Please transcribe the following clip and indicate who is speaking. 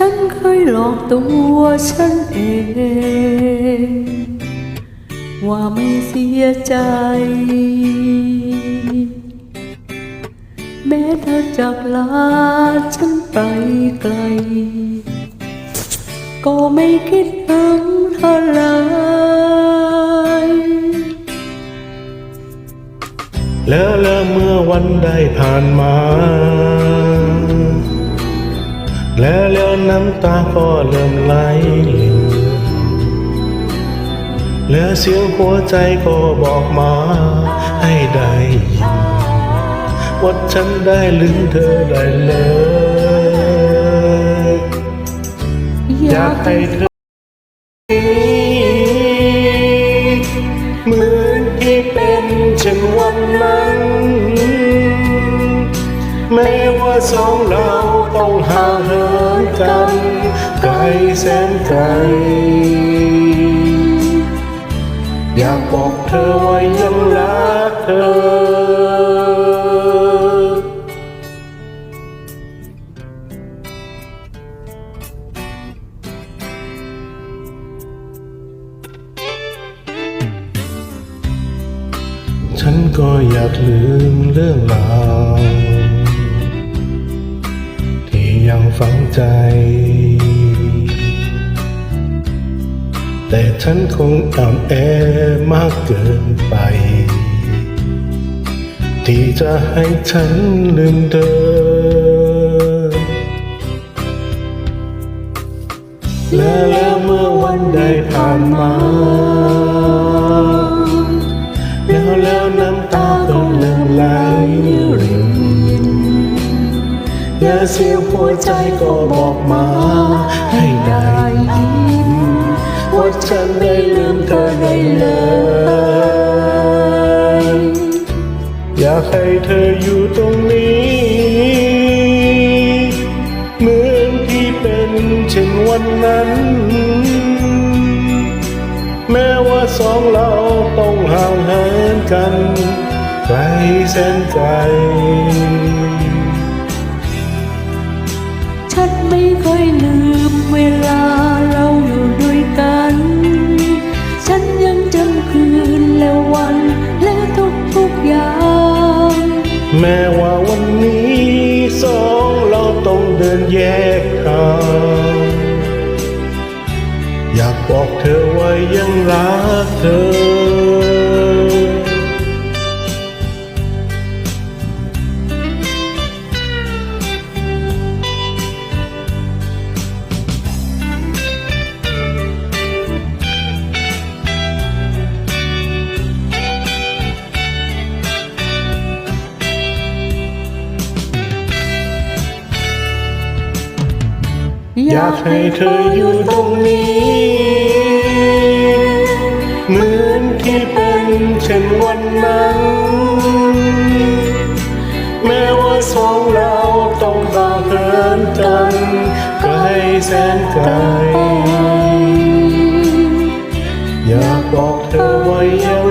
Speaker 1: ฉันเคยหลอกตัวฉันเอง ว่าไม่เสียใจ แม้เธอจากลาฉันไปไกล ก็ไม่คิดถึงเธอเลย
Speaker 2: แล้วแล้วเมื่อวันได้ผ่านมา แล้วแล้วน้ำตาก็เริ่มไหลลินแล้วเสียงหัวใจก็บอกมาให้ได้ยินว่าฉันได้ลืมเธอได้เลยอยากให้เธอเหมือนที่เป็นเช่นวันนั้น แม้ว่าสองเราต้องห่างเหินกันไกลแสนไกล อยากบอกเธอว่ายังรักเธอ ฉันก็อยากลืมเรื่องราว ยังฝังใจ แต่ฉันคงอ่อนแอมากเกินไป ที่จะให้ฉันลืมเธอ และแล้วเมื่อวันได้ผ่านมา เสียงหัวใจก็บอกมา ให้ได้ยินว่าฉันได้ลืมเธอได้เลย อยากให้เธออยู่ตรงนี้ เหมือนที่เป็นเช่นวันนั้น แม้ว่าสองเราต้องห่างเหินกันไกลแสนไกล
Speaker 1: ไม่เคยลืมเวลาเราอยู่ด้วยกัน ฉันยังจำคืนและวันและทุกทุกอย่าง
Speaker 2: แม้ว่าวันนี้สองเราต้องเดินแยกทาง อยากบอกเธอว่ายังรักเธอ อยากให้เธออยู่ตรงนี้ เหมือนที่เป็นเช่นวันนั้น แม้ว่าสองเราต้องห่างเหินกันไกลแสนไกล อยากบอกเธอว่ายัง